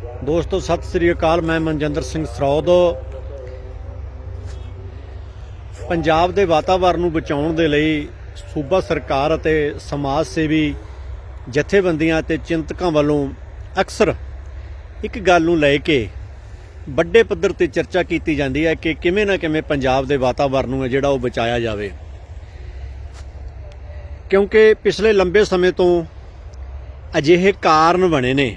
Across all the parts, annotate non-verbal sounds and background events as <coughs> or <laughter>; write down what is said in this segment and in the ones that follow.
ਦੋਸਤੋ, ਸਤਿ ਸ੍ਰੀ ਅਕਾਲ। ਮੈਂ ਮਨਜਿੰਦਰ ਸਿੰਘ ਸਰੋਦ। ਪੰਜਾਬ ਦੇ ਵਾਤਾਵਰਣ ਨੂੰ ਬਚਾਉਣ ਦੇ ਲਈ ਸੂਬਾ ਸਰਕਾਰ ਅਤੇ ਸਮਾਜ ਸੇਵੀ ਜਥੇਬੰਦੀਆਂ ਅਤੇ ਚਿੰਤਕਾਂ ਵੱਲੋਂ ਅਕਸਰ ਇੱਕ ਗੱਲ ਨੂੰ ਲੈ ਕੇ ਵੱਡੇ ਪੱਧਰ ਤੇ ਚਰਚਾ ਕੀਤੀ ਜਾਂਦੀ ਹੈ ਕਿ ਕਿਵੇਂ ਨਾ ਕਿਵੇਂ ਪੰਜਾਬ ਦੇ ਵਾਤਾਵਰਣ ਨੂੰ ਹੈ ਜਿਹੜਾ ਉਹ ਬਚਾਇਆ ਜਾਵੇ। ਕਿਉਂਕਿ ਪਿਛਲੇ ਲੰਬੇ ਸਮੇਂ ਤੋਂ ਅਜਿਹੇ ਕਾਰਨ ਬਣੇ ਨੇ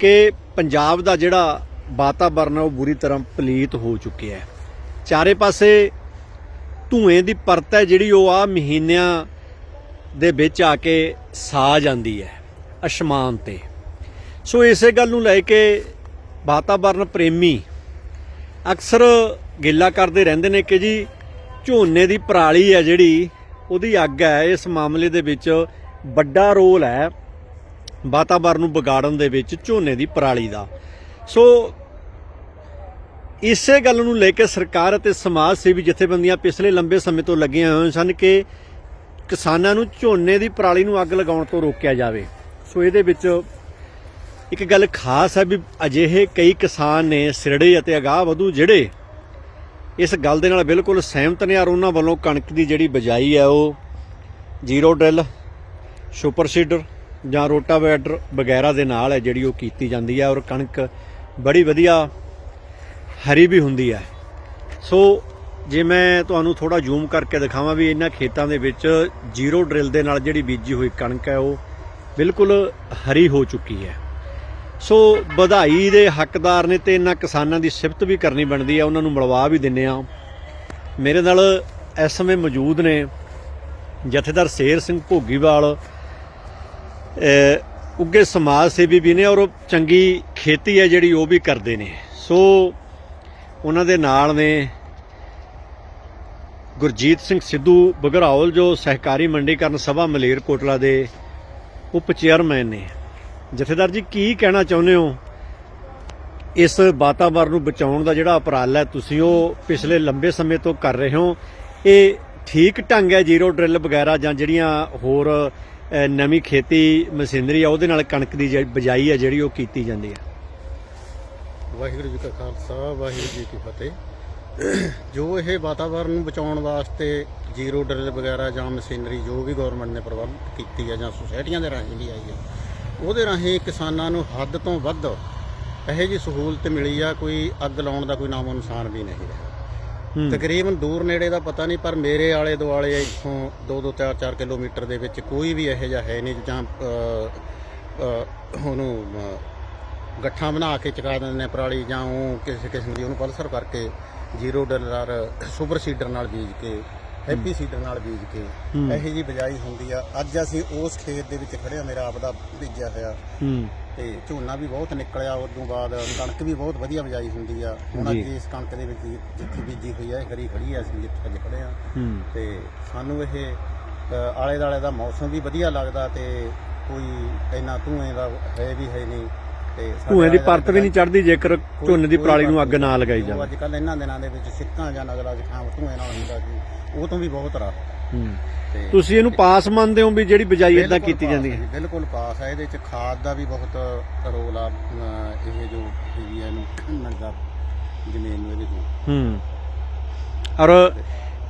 ਕਿ ਪੰਜਾਬ ਦਾ ਜਿਹੜਾ ਵਾਤਾਵਰਨ ਹੈ ਉਹ ਬੁਰੀ ਤਰ੍ਹਾਂ ਪਲੀਤ ਹੋ ਚੁੱਕਿਆ ਹੈ। ਚਾਰੇ ਪਾਸੇ ਧੂਏ ਦੀ ਪਰਤ ਹੈ ਜਿਹੜੀ, ਉਹ ਆ ਮਹੀਨਿਆਂ ਦੇ ਵਿੱਚ ਆ ਕੇ ਸਾ ਜਾਂਦੀ ਹੈ, ਅਸਮਾਨ ਤੇ। ਸੋ ਇਸੇ ਗੱਲ ਨੂੰ ਲੈ ਕੇ ਵਾਤਾਵਰਨ ਪ੍ਰੇਮੀ ਅਕਸਰ ਗਿੱਲਾ ਕਰਦੇ ਰਹਿੰਦੇ ਨੇ ਕਿ ਜੀ, ਝੋਨੇ ਦੀ ਪਰਾਲੀ ਹੈ ਜਿਹੜੀ, ਉਹਦੀ ਅੱਗ ਹੈ। ਇਸ ਮਾਮਲੇ ਦੇ ਵਿੱਚ ਵੱਡਾ ਰੋਲ ਹੈ। ਵਾਤਾਵਰਨ ਨੂੰ ਵਿਗਾੜਨ ਦੇ ਵਿੱਚ ਝੋਨੇ ਦੀ ਪਰਾਲੀ ਦਾ। ਸੋ ਇਸੇ ਗੱਲ ਨੂੰ ਲੈ ਕੇ ਸਰਕਾਰ ਅਤੇ ਸਮਾਜ ਸੇਵੀ ਜਥੇਬੰਦੀਆਂ ਪਿਛਲੇ ਲੰਬੇ ਸਮੇਂ ਤੋਂ ਲੱਗੀਆਂ ਹੋਈਆਂ ਸਨ ਕਿ ਕਿਸਾਨਾਂ ਨੂੰ ਝੋਨੇ ਦੀ ਪਰਾਲੀ ਨੂੰ ਅੱਗ ਲਗਾਉਣ ਤੋਂ ਰੋਕਿਆ ਜਾਵੇ। ਸੋ ਇਹਦੇ ਵਿੱਚ ਇੱਕ ਗੱਲ ਖਾਸ ਹੈ ਵੀ ਅਜਿਹੇ ਕਈ ਕਿਸਾਨ ਨੇ, ਸਿਰੜੇ ਅਤੇ ਅਗਾਹ ਵਧੂ ਜਿਹੜੇ ਇਸ ਗੱਲ ਦੇ ਨਾਲ ਬਿਲਕੁਲ ਸਹਿਮਤ ਨੇ ਔਰ ਉਹਨਾਂ ਵੱਲੋਂ ਕਣਕ ਦੀ ਜਿਹੜੀ ਬਜਾਈ ਹੈ ਉਹ ਜ਼ੀਰੋ ਡਰਿਲ, ਸੁਪਰ ਸੀਡਰ ਜਾਂ ਰੋਟਾਵੇਟਰ ਵਗੈਰਾ ਦੇ ਨਾਲ ਹੈ ਜਿਹੜੀ ਉਹ ਕੀਤੀ ਜਾਂਦੀ ਹੈ ਔਰ ਕਣਕ ਬੜੀ ਵਧੀਆ ਹਰੀ ਵੀ ਹੁੰਦੀ ਹੈ। ਸੋ ਜੇ ਮੈਂ ਤੁਹਾਨੂੰ ਥੋੜਾ ਜ਼ੂਮ ਕਰਕੇ ਦਿਖਾਵਾਂ ਵੀ ਇਹਨਾਂ ਖੇਤਾਂ ਦੇ ਵਿੱਚ ਜ਼ੀਰੋ ਡਰਿਲ ਦੇ ਨਾਲ ਜਿਹੜੀ ਬੀਜੀ ਹੋਈ ਕਣਕ ਹੈ ਉਹ ਬਿਲਕੁਲ ਹਰੀ ਹੋ ਚੁੱਕੀ ਹੈ। ਸੋ ਵਧਾਈ ਦੇ ਹੱਕਦਾਰ ਨੇ ਤੇ ਇਹਨਾਂ ਕਿਸਾਨਾਂ ਦੀ ਸਿਫਤ ਵੀ ਕਰਨੀ ਬਣਦੀ ਹੈ, ਉਹਨਾਂ ਨੂੰ ਮਿਲਵਾ ਵੀ ਦਿੰਨੇ ਆ ਮੇਰੇ ਨਾਲ ਇਸ ਸਮੇਂ ਮੌਜੂਦ ਨੇ ਜਥੇਦਾਰ ਸ਼ੇਰ ਸਿੰਘ ਭੋਗੀਵਾਲ ਉੱਗੇ ਸਮਾਜ ਸੇਵੀ ਵੀ ਨੇ ਔਰ ਉਹ ਚੰਗੀ ਖੇਤੀ ਹੈ ਜਿਹੜੀ ਉਹ ਵੀ ਕਰਦੇ ਨੇ। ਸੋ ਉਹਨਾਂ ਦੇ ਨਾਲ ਨੇ ਗੁਰਜੀਤ ਸਿੰਘ ਸਿੱਧੂ ਬਗਰਾਉਲ ਜੋ ਸਹਿਕਾਰੀ ਮੰਡੀਕਰਨ ਸਭਾ ਮਲੇਰਕੋਟਲਾ ਦੇ ਉਪ ਚੇਅਰਮੈਨ ਨੇ। ਜਥੇਦਾਰ ਜੀ, ਕੀ ਕਹਿਣਾ ਚਾਹੁੰਦੇ ਹੋ? ਇਸ ਵਾਤਾਵਰਣ ਨੂੰ ਬਚਾਉਣ ਦਾ ਜਿਹੜਾ ਉਪਰਾਲਾ ਹੈ, ਤੁਸੀਂ ਉਹ ਪਿਛਲੇ ਲੰਬੇ ਸਮੇਂ ਤੋਂ ਕਰ ਰਹੇ ਹੋ। ਇਹ ਠੀਕ ਢੰਗ ਹੈ, ਜ਼ੀਰੋ ਡਰਿਲ ਵਗੈਰਾ ਜਾਂ ਜਿਹੜੀਆਂ ਹੋਰ ਨਵੀਂ ਖੇਤੀ ਮਸ਼ੀਨਰੀ ਆ, ਉਹਦੇ ਨਾਲ ਕਣਕ ਦੀ ਜਿਹੜੀ ਬਜਾਈ ਆ, ਜਿਹੜੀ ਉਹ ਕੀਤੀ ਜਾਂਦੀ ਹੈ ਵਾਹਿਗੁਰੂ ਜੀ ਕਾ ਖਾਲਸਾ, ਵਾਹਿਗੁਰੂ ਜੀ ਕੀ ਫਤਿਹ। ਜੋ ਇਹ ਵਾਤਾਵਰਣ ਨੂੰ ਬਚਾਉਣ ਵਾਸਤੇ ਜ਼ੀਰੋ ਡਰਿਲ ਵਗੈਰਾ ਜਾਂ ਮਸ਼ੀਨਰੀ ਜੋ ਵੀ ਗਵਰਨਮੈਂਟ ਨੇ ਪ੍ਰਬੰਧ ਕੀਤੀ ਹੈ ਜਾਂ ਸੁਸਾਇਟੀਆਂ ਦੇ ਰਾਹੀਂ ਵੀ ਆਈ ਹੈ ਉਹਦੇ ਰਾਹੀਂ ਕਿਸਾਨਾਂ ਨੂੰ ਹੱਦ ਤੋਂ ਵੱਧ ਇਹੋ ਜੀ ਸਹੂਲਤ ਮਿਲੀ ਆ, ਕੋਈ ਅੱਗ ਲਾਉਣ ਦਾ ਕੋਈ ਨਾਮੋ ਨਿਸ਼ਾਨ ਵੀ ਨਹੀਂ ਰਿਹਾ। ਤਕਰੀਬਨ ਦੂਰ ਨੇੜੇ ਦਾ ਪਤਾ ਨਹੀਂ, ਪਰ ਮੇਰੇ ਆਲੇ ਦੁਆਲੇ ਇੱਥੋਂ 2-2 4-4 ਕਿਲੋਮੀਟਰ ਦੇ ਵਿੱਚ ਕੋਈ ਵੀ ਇਹੋ ਜਿਹਾ ਹੈ ਨਹੀਂ ਜਾਂ ਉਹਨੂੰ ਗੱਠਾਂ ਬਣਾ ਕੇ ਚਕਾ ਦਿੰਦੇ ਨੇ ਪਰਾਲੀ, ਜਾਂ ਉਹ ਕਿਸੇ ਕਿਸਮ ਦੀ ਉਹਨੂੰ ਪਲਸਰ ਕਰਕੇ ਜ਼ੀਰੋ ਡਾਲਰ, ਸੁਪਰ ਸੀਡਰ ਨਾਲ ਬੀਜ ਕੇ ਹੈਪੀ ਸੀਡਰ ਨਾਲ ਬੀਜ ਕੇ। ਇਹੋ ਜੀ ਬਜਾਈ ਹੁੰਦੀ ਆ। ਅੱਜ ਅਸੀਂ ਉਸ ਖੇਤ ਦੇ ਵਿੱਚ ਖੜੇ ਆ ਮੇਰਾ ਆਪਦਾ ਬੀਜਿਆ ਹੋਇਆ। ਤੇ ਝੋਨਾ ਵੀ ਬਹੁਤ ਨਿਕਲਿਆ ਉਸ ਤੋਂ ਬਾਅਦ ਕਣਕ ਵੀ ਬਹੁਤ ਵਧੀਆ ਬਜਾਈ ਹੁੰਦੀ ਆ। ਹੁਣ। ਅੱਜ ਇਸ ਕਣਕ ਦੇ ਵਿੱਚ ਜਿੱਥੇ ਬੀਜੀ ਹੋਈ ਆ ਇਹ ਹਰੀ ਖੜੀ ਆ ਅਸੀਂ ਜਿੱਥੇ ਅੱਜ ਖੜੇ ਆ। ਤੇ ਸਾਨੂੰ ਇਹ ਆਲੇ ਦਾਲੇ ਦਾ ਮੌਸਮ ਵੀ ਵਧੀਆ ਲੱਗਦਾ ਤੇ ਕੋਈ ਇੰਨਾ ਧੂਏ ਦਾ ਹੈ ਵੀ ਹੈ ਨਹੀਂ। ਤੇ ਸਾਡੇ ਧੂਏ ਦੀ ਪਰਤ ਵੀ ਨਹੀਂ ਚੜਦੀ ਜੇਕਰ ਝੋਨੇ ਦੀ ਪਰਾਲੀ ਨੂੰ ਅੱਗ ਨਾ ਲਗਾਈ ਜਾਵੇ। ਅੱਜ ਕੱਲ ਇਹਨਾਂ ਦਿਨਾਂ ਦੇ ਵਿੱਚ ਸਿੱਕਾਂ ਜਾਂ ਨਗਲਾ ਜ਼ੁਕਾਮ ਧੂਏ ਨਾਲ ਹੁੰਦਾ ਸੀ ਉਹ ਤੋਂ ਵੀ ਬਹੁਤ ਰਾਹਤ ਹੂੰ। ਤੇ ਤੁਸੀਂ ਇਹਨੂੰ ਪਾਸ ਮੰਨਦੇ ਹੋ ਵੀ ਜਿਹੜੀ ਬਜਾਈ ਇਦਾਂ ਬਿਲਕੁਲ ਕੀਤੀ ਪਾਸ ਜਾਂਦੀ ਹੈ ਜੀ, ਬਿਲਕੁਲ ਪਾਸ ਹੈ ਇਹਦੇ ਚ ਖਾਦ ਦਾ ਵੀ ਬਹੁਤ ਰੋਲ ਆ ਇਹ ਜੋ ਹੈਗੀ ਇਹਨੂੰ ਨੰਗਾ ਜ਼ਮੀਨ ਨੂੰ ਇਹਦੇ ਚ ਹੂੰ। ਔਰ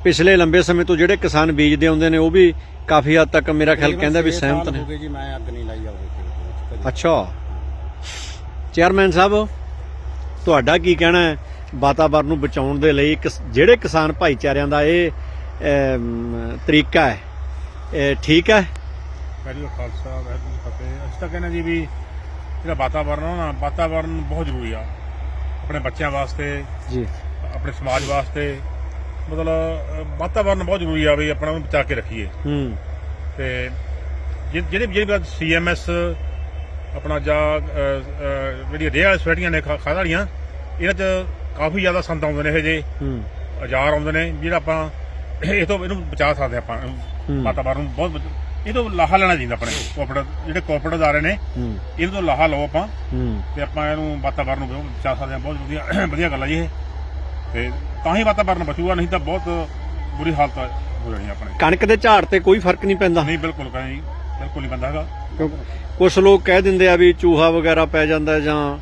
ਪਿਛਲੇ ਲੰਬੇ ਸਮੇਂ ਤੋਂ ਜਿਹੜੇ ਕਿਸਾਨ ਬੀਜਦੇ ਆਉਂਦੇ ਨੇ ਉਹ ਵੀ ਕਾਫੀ ਹੱਦ ਤੱਕ ਮੇਰਾ ਖਿਆਲ ਕਹਿੰਦਾ ਵੀ ਸਹਿਮਤ ਨੇ। ਹੋ ਗਏ ਜੀ ਮੈਂ ਅੱਗ ਨਹੀਂ ਲਾਈ ਆਵੇ ਕਦੀ ਅੱਛਾ। ਚੇਅਰਮੈਨ ਸਾਹਿਬ ਤੁਹਾਡਾ ਕੀ ਕਹਿਣਾ ਹੈ ਵਾਤਾਵਰਨ ਨੂੰ ਬਚਾਉਣ ਦੇ ਲਈ? ਜਿਹੜੇ ਕਿਸਾਨ ਭਾਈਚਾਰਿਆਂ ਦਾ ਇਹ ਤਰੀਕਾ ਹੈ ਇਹ ਠੀਕ ਹੈ? ਕਾ ਖਾਲਸਾ ਵਾਹਿਗੁਰੂ ਫਤਿਹ। ਅਸੀਂ ਤਾਂ ਕਹਿੰਦੇ ਜੀ ਵੀ ਜਿਹੜਾ ਵਾਤਾਵਰਨ ਆ ਨਾ ਵਾਤਾਵਰਨ ਬਹੁਤ ਜ਼ਰੂਰੀ ਆ। ਆਪਣੇ ਬੱਚਿਆਂ ਵਾਸਤੇ ਜੀ। ਆਪਣੇ ਸਮਾਜ ਵਾਸਤੇ। ਮਤਲਬ ਵਾਤਾਵਰਨ ਬਹੁਤ ਜ਼ਰੂਰੀ ਆ ਵੀ ਆਪਣਾ ਉਹਨੂੰ ਬਚਾ ਕੇ ਰੱਖੀਏ। ਹੂੰ। ਤੇ ਜਿਹੜੇ ਜਿਹੜੇ ਸੀਐਮਐਸ ਆਪਣਾ ਜਾਂ ਜਿਹੜੀ ਰੇਹ ਵਾਲੀ ਸੋਸਾਇਟੀਆਂ ਨੇ ਖਾਦ ਵਾਲੀਆਂ ਇਹਨਾਂ 'ਚ ਕਾਫੀ ਜ਼ਿਆਦਾ ਸੰਦ ਆਉਂਦੇ ਨੇ ਇਹ ਜੇ। ਹੂੰ। ਔਜ਼ਾਰ ਆਉਂਦੇ ਨੇ ਜਿਹੜਾ ਆਪਾਂ <coughs> ਇਹ ਤੋਂ ਇਹਨੂੰ ਬਚਾ ਸਕਦੇ ਆਪਾਂ। ਵਾਤਾਵਰਨ ਨੂੰ ਬਹੁਤ ਇਹ ਤੋਂ ਲਾਹਾ ਲੈਣਾ ਚਾਹੀਦਾ ਆਪਣੇ ਕੋਪਰੇਟ ਜਿਹੜੇ ਕੋਪਰੇਟ ਅਦਾਰੇ ਨੇ ਇਹਨਾਂ ਤੋਂ ਲਾਹਾ ਲਓ ਆਪਾਂ। ਤੇ ਆਪਾਂ ਇਹਨੂੰ ਵਾਤਾਵਰਨ ਨੂੰ ਬਚਾ ਸਕਦੇ ਹਾਂ ਬਹੁਤ ਵਧੀਆ <coughs> ਵਧੀਆ ਗੱਲ ਆ ਜੀ ਇਹ। ਤੇ ਤਾਂ ਹੀ ਵਾਤਾਵਰਨ ਬਚੂਗਾ ਨਹੀਂ ਤਾਂ ਬਹੁਤ ਬੁਰੀ ਹਾਲਤ ਹੋ ਜਾਣੀ ਆਪਣੇ। ਕਣਕ ਦੇ ਝਾੜ ਤੇ ਕੋਈ ਫ਼ਰਕ ਨਹੀਂ ਪੈਂਦਾ। ਨਹੀਂ ਬਿਲਕੁਲ ਕਹੀਂ ਬਿਲਕੁਲ ਨਹੀਂ ਬੰਦਾ ਹੈਗਾ। ਕੁਝ ਲੋਕ ਕਹਿ ਦਿੰਦੇ ਆ ਵੀ ਚੂਹਾ ਵਗੈਰਾ ਪੈ ਜਾਂਦਾ ਜਾਂ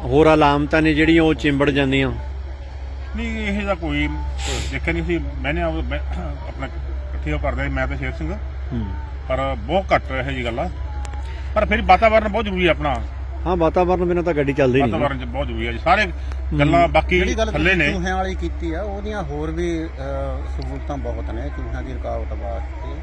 ਹੋਰ ਅਲਾਮਤਾਂ ਨੇ ਜਿਹੜੀਆਂ ਉਹ ਚਿੰਬੜ ਜਾਂਦੀਆਂ। ਨਹੀਂ ਇਹ ਦਾ ਕੋਈ ਦੇਖਿਆ ਨਹੀਂ ਸੀ। ਮੈਨੇ ਆਪ- ਮੈਂ ਆਪਣਾ ਇਕੱਠੇ ਕਰਦੇ ਮੈਂ ਤੇ ਸ਼ੇਰ ਸਿੰਘ। ਹੂੰ। ਪਰ ਬਹੁਤ ਘੱਟ ਇਹੋ ਜੀ ਗੱਲ। ਆ ਪਰ ਫਿਰ ਵਾਤਾਵਰਨ ਬਹੁਤ ਜ਼ਰੂਰੀ ਆਪਣਾ। ਹਾਂ ਵਾਤਾਵਰਨ ਬਿਨਾਂ ਤਾਂ ਗੱਡੀ ਚੱਲਦੀ ਨਹੀਂ। ਵਾਤਾਵਰਨ ਚ ਬਹੁਤ ਜ਼ਰੂਰੀ ਹੈ ਜੀ। ਸਾਰੇ ਗੱਲਾਂ ਬਾਕੀ ਜਿਹੜੀ ਗੱਲ ਥੱਲੇ ਨੇ। ਚੂਹਿਆਂ ਵਾਲੀ ਕੀਤੀ ਆ ਉਹਦੀਆਂ ਹੋਰ ਵੀ ਸਹੂਲਤਾਂ ਬਹੁਤ ਨੇ ਚੂਹਿਆਂ ਦੀ ਰੁਕਾਵਟ ਵਾਸਤੇ।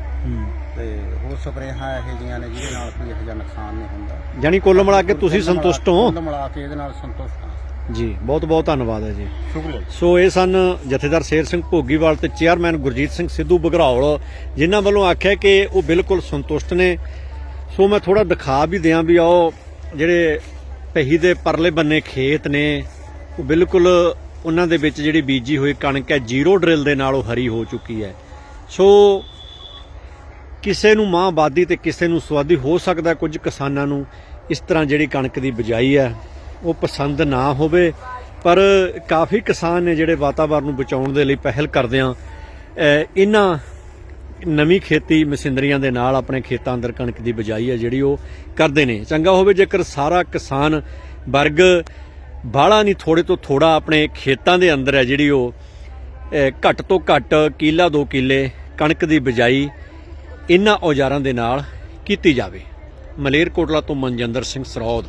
ਤੇ ਹੋਰ ਸਪਰੇਹਾਂ ਇਹੋ ਜਿਹੀਆਂ ਨੇ ਜਿਹਦੇ ਨਾਲ ਕੋਈ ਇਹੋ ਜਿਹਾ ਨੁਕਸਾਨ ਨਹੀਂ ਹੁੰਦਾ। ਜਾਨੀ ਕੁੱਲ ਮਿਲਾ ਕੇ ਤੁਸੀਂ ਸੰਤੁਸ਼ਟ ਹੋ? ਕੁੱਲ ਮਿਲਾ ਕੇ ਇਹਦੇ ਨਾਲ ਸੰਤੁਸ਼ਟ ਹਾਂ। ਜੀ ਬਹੁਤ ਬਹੁਤ ਧੰਨਵਾਦ ਹੈ ਜੀ। ਸ਼ੁਕਰੀਆ। ਸੋ ਇਹ ਸਨ ਜਥੇਦਾਰ ਸ਼ੇਰ ਸਿੰਘ ਭੋਗੀਵਾਲ ਤੇ ਚੇਅਰਮੈਨ ਗੁਰਜੀਤ ਸਿੰਘ ਸਿੱਧੂ ਬਘਰਾਉਲ ਜਿਨ੍ਹਾਂ ਵੱਲੋਂ ਆਖਿਆ ਕਿ ਉਹ ਬਿਲਕੁਲ ਸੰਤੁਸ਼ਟ ਨੇ। ਸੋ ਮੈਂ ਥੋੜਾ ਦਿਖਾ ਵੀ ਦਿਆਂ ਵੀ ਆਓ ਜਿਹੜੇ ਪਹੀ ਦੇ ਪਰਲੇ ਬੰਨੇ ਖੇਤ ਨੇ ਉਹ ਬਿਲਕੁਲ ਉਹਨਾਂ ਦੇ ਵਿੱਚ ਜਿਹੜੀ ਬੀਜੀ ਹੋਈ ਕਣਕ ਹੈ ਜ਼ੀਰੋ ਡਰਿਲ ਦੇ ਨਾਲ ਉਹ ਹਰੀ ਹੋ ਚੁੱਕੀ ਹੈ। ਸੋ ਕਿਸੇ ਨੂੰ ਮਾਂ ਆਬਾਦੀ ਤੇ ਕਿਸੇ ਨੂੰ ਸਵਾਦੀ ਹੋ ਸਕਦਾ ਕੁਝ ਕਿਸਾਨਾਂ ਨੂੰ ਇਸ ਤਰ੍ਹਾਂ ਜਿਹੜੀ ਕਣਕ ਦੀ ਬਿਜਾਈ ਹੈ ਉਹ ਪਸੰਦ ਨਾ ਹੋਵੇ। ਪਰ ਕਾਫੀ ਕਿਸਾਨ ਨੇ ਜਿਹੜੇ ਵਾਤਾਵਰਣ ਨੂੰ ਬਚਾਉਣ ਦੇ ਲਈ ਪਹਿਲ ਕਰਦਿਆਂ ਅਹ, ਇਹਨਾਂ ਨਵੀਂ ਖੇਤੀ ਮਸ਼ੀਨਰੀਆਂ ਦੇ ਨਾਲ ਆਪਣੇ ਖੇਤਾਂ ਅੰਦਰ ਕਣਕ ਦੀ ਬਿਜਾਈ ਹੈ, ਜਿਹੜੀ ਉਹ ਕਰਦੇ ਨੇ। ਚੰਗਾ ਹੋਵੇ ਜੇਕਰ ਸਾਰਾ ਕਿਸਾਨ ਵਰਗ ਬਾਹਲਾ ਨਹੀਂ, ਥੋੜੇ ਤੋਂ ਥੋੜਾ ਆਪਣੇ ਖੇਤਾਂ ਦੇ ਅੰਦਰ ਹੈ, ਜਿਹੜੀ ਉਹ ਘੱਟ ਤੋਂ ਘੱਟ ਕਿੱਲਾ ਦੋ ਕਿੱਲੇ ਕਣਕ ਦੀ ਬਿਜਾਈ ਇਹਨਾਂ ਔਜ਼ਾਰਾਂ ਦੇ ਨਾਲ ਕੀਤੀ ਜਾਵੇ। ਮਲੇਰਕੋਟਲਾ ਤੋਂ ਮਨਜਿੰਦਰ ਸਿੰਘ ਸਰੌਦ